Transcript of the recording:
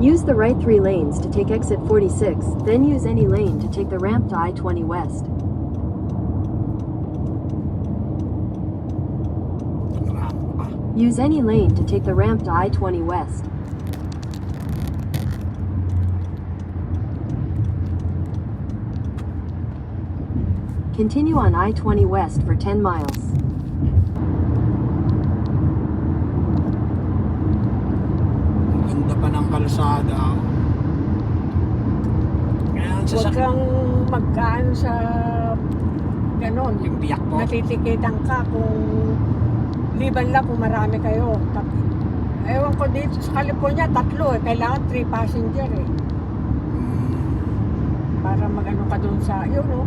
Use the right three lanes to take exit 46, then use any lane to take the ramp to I-20 West. Use any lane to take the ramp to I-20 West. Continue on I-20 West for 10 miles. Ganda pa ng kalsada. Kaya ang Huwag sasakyan. kang magkaan sa ganon. Yung biyak po. Natitikitan ka kung liban lang kung marami kayo. Tat Ewan ko dito sa California, tatlo eh. Kailangan three passenger eh. Hmm. Para mag-ano ka dun sa, yun